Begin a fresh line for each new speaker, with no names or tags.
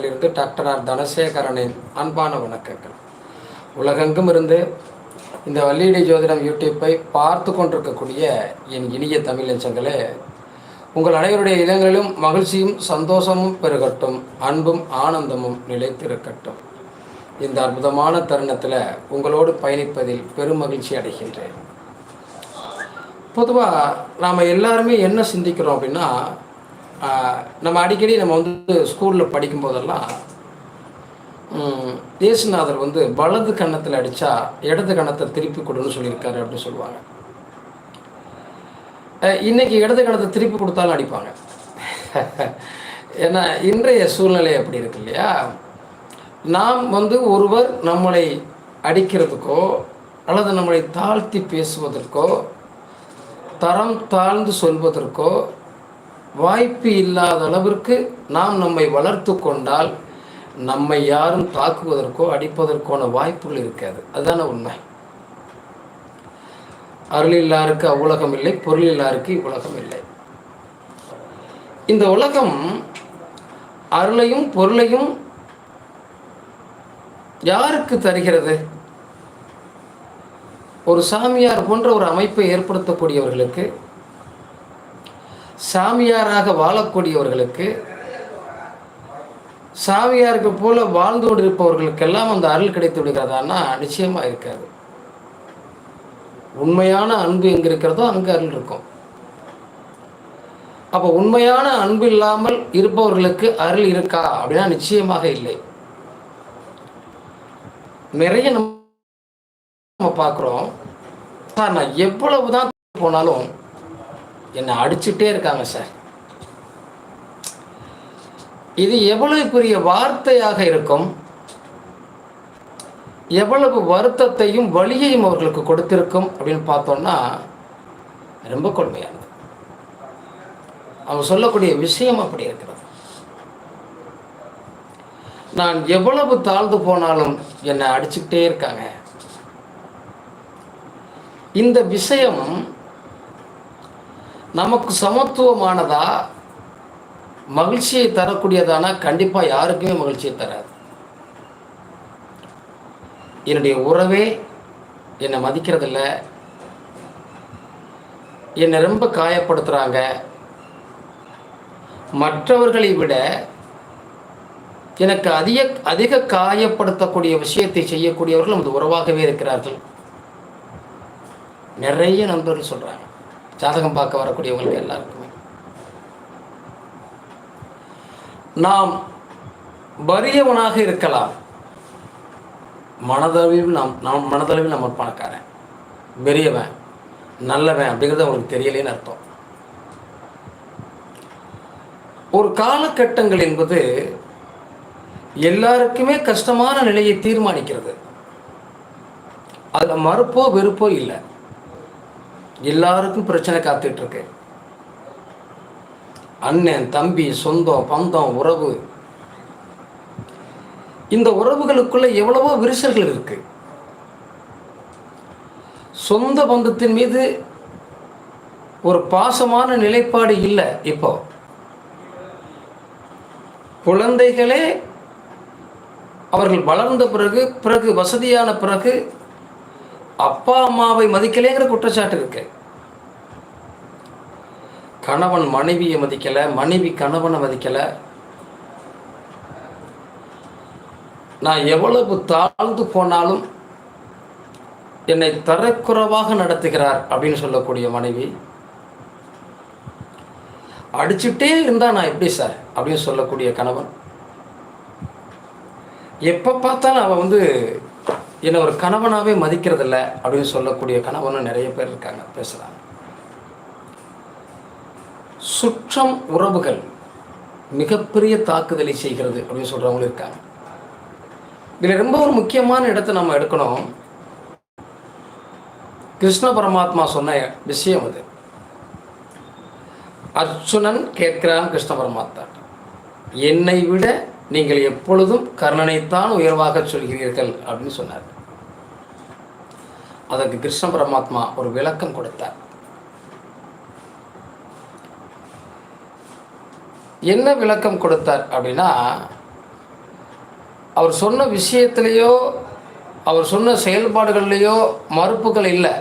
இருந்து doctor R தனசேகரனின் அன்பான வணக்கங்கள். உலகெங்கும் இருந்து இந்த வள்ளியடி ஜோதிடம் யூடியூப்பை பார்த்து கொண்டிருக்கக்கூடிய என் இனிய தமிழ் நெஞ்சங்களே உங்கள் அனைவருடைய இல்லங்களிலும் மகிழ்ச்சியும் சந்தோஷமும் பெருகட்டும் அன்பும் ஆனந்தமும் நிலைத்திருக்கட்டும். இந்த அற்புதமான தருணத்தில் உங்களோடு பயணிப்பதில் பெரும் மகிழ்ச்சி அடைகின்றேன். பொதுவாக நாம் எல்லாருமே என்ன சிந்திக்கிறோம் அப்படின்னா நம்ம அடிக்கடி நம்ம வந்து ஸ்கூலில் படிக்கும்போதெல்லாம் போதெல்லாம் இயேசுநாதர் வந்து வலது கன்னத்தில் அடித்தா இடது கன்னத்தை திருப்பி கொடுன்னு சொல்லியிருக்காரு அப்படின்னு சொல்லுவாங்க. இன்றைக்கி இன்னைக்கு இடது கணத்தை திருப்பி கொடுத்தாலும் அடிப்பாங்க. ஏன்னா இன்றைய சூழ்நிலை அப்படி இருக்கு இல்லையா? நாம் வந்து ஒருவர் நம்மளை அடிக்கிறதுக்கோ அல்லது நம்மளை தாழ்த்தி பேசுவதற்கோ தரம் தாழ்ந்து சொல்வதற்கோ வாய்ப்பு இல்லாத அளவிற்கு நாம் நம்மை வளர்த்து கொண்டால் நம்மை யாரும் தாக்குவதற்கோ அடிப்பதற்கான வாய்ப்புகள் இருக்காது. அதுதான உண்மை. அருளில்லாருக்கு அவ்வுலகம் இல்லை பொருளில்லாருக்கு இவ்வுலகம் இல்லை. இந்த உலகம் அருளையும் பொருளையும் யாருக்கு தருகிறது? ஒரு சாமியார் போன்ற ஒரு அமைப்பை ஏற்படுத்தக்கூடியவர்களுக்கு சாமியாராக வாழக்கூடியவர்களுக்கு சாமியாருக்கு போல வாழ்ந்து கொண்டிருப்பவர்களுக்கெல்லாம் அந்த அருள் கிடைத்து விடுகிறதான்னா நிச்சயமாக இருக்காது. உண்மையான அன்பு எங்கே இருக்கிறதோ அங்கே அருள் இருக்கும். அப்போ உண்மையான அன்பு இல்லாமல் இருப்பவர்களுக்கு அருள் இருக்கா அப்படின்னா நிச்சயமாக இல்லை. நிறைய நம்ம நம்ம பார்க்குறோம். சார் நான் எவ்வளவு தான் போனாலும் என்னை அடிச்சுட்டே இருக்காங்க சார் இது எவ்வளவுக்குரிய வார்த்தையாக இருக்கும்? எவ்வளவு வருத்தத்தையும் வலியையும் அவர்களுக்கு கொடுத்திருக்கும் அப்படின்னு பார்த்தோம்னா ரொம்ப கொடுமையானது. அவங்க சொல்லக்கூடிய விஷயம் அப்படி இருக்கிறது. நான் எவ்வளவு தாழ்ந்து போனாலும் என்னை அடிச்சுக்கிட்டே இருக்காங்க. இந்த விஷயம் நமக்கு சமத்துவமானதா மகிழ்ச்சியை தரக்கூடியதானா? கண்டிப்பாக யாருக்குமே மகிழ்ச்சியை தராது. என்னுடைய உறவே என்னை மதிக்கிறதில்ல. என்னை ரொம்ப காயப்படுத்துகிறாங்க மற்றவர்களை விட எனக்கு அதிக அதிக காயப்படுத்தக்கூடிய விஷயத்தை செய்யக்கூடியவர்கள் நமது உறவாகவே இருக்கிறார்கள். நிறைய நண்பர்கள் சொல்கிறாங்க ஜாதகம் பார்க்க வரக்கூடியவங்களுக்கு எல்லாருக்குமே. நாம் வறியவனாக இருக்கலாம். மனதளவில் நாம் நாம் மனதளவில் நம்ம பணக்காரன். பெரியவன் நல்லவன் அப்படிங்கிறது அவங்களுக்கு தெரியலேன்னு அர்த்தம். ஒரு காலகட்டங்கள் என்பது எல்லாருக்குமே கஷ்டமான நிலையை தீர்மானிக்கிறது. அதில் மறுப்போ வெறுப்போ இல்லை. எல்லாருக்கும் பிரச்சனை காத்துட்ருக்கு அண்ணன் தம்பி சொந்தம் பந்தம் உறவு. இந்த உறவுகளுக்குள்ள எவ்வளவோ விரிசல்கள் இருக்கு. சொந்த பந்தத்தின் மீது ஒரு பாசமான நிலைப்பாடு இல்லை இப்போ. குழந்தைகளே அவர்கள் வளர்ந்த பிறகு பிறகு வசதியான பிறகு அப்பா அம்மாவை மதிக்கலைங்கிற குற்றச்சாட்டு இருக்கு. கணவன் மனைவியை மதிக்கல மனைவி கணவனை மதிக்கல. நான் எவ்வளவு தாழ்ந்து போனாலும் என்னை தரக்குறைவாக நடத்துகிறார் அப்படின்னு சொல்லக்கூடிய மனைவி அடிச்சுட்டே இருந்தா நான் எப்படி சார்? அப்படின்னு சொல்லக்கூடிய கணவன் எப்போ பார்த்தாலும் அவன் வந்து என்னை ஒரு கணவனாகவே மதிக்கிறதில்ல அப்படின்னு சொல்லக்கூடிய கணவனும் நிறைய பேர் இருக்காங்க பேசுகிறாங்க சுற்றம் உறவுகள் மிகப்பெரிய தாக்குதலை செய்கிறது அப்படின்னு சொல்கிறவங்களும் இருக்காங்க. இதில் ரொம்ப ஒரு முக்கியமான இடத்தை நம்ம எடுக்கணும். கிருஷ்ண பரமாத்மா சொன்ன விஷயம் அது. அர்ச்சுனன் கேட்கிறான் கிருஷ்ண பரமாத்மா என்னை விட நீங்கள் எப்பொழுதும் கர்ணனைத்தான் உயர்வாக சொல்கிறீர்கள் அப்படின்னு சொன்னார். அதற்கு கிருஷ்ண பரமாத்மா ஒரு விளக்கம் கொடுத்தார். என்ன விளக்கம் கொடுத்தார் அப்படின்னா அவர் சொன்ன விஷயத்திலேயோ அவர் சொன்ன செயல்பாடுகள்லேயோ மறுப்புகள் இல்லை.